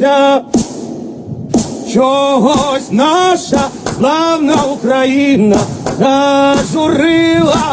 зажурилася, чогось наша славна Україна зажурилася,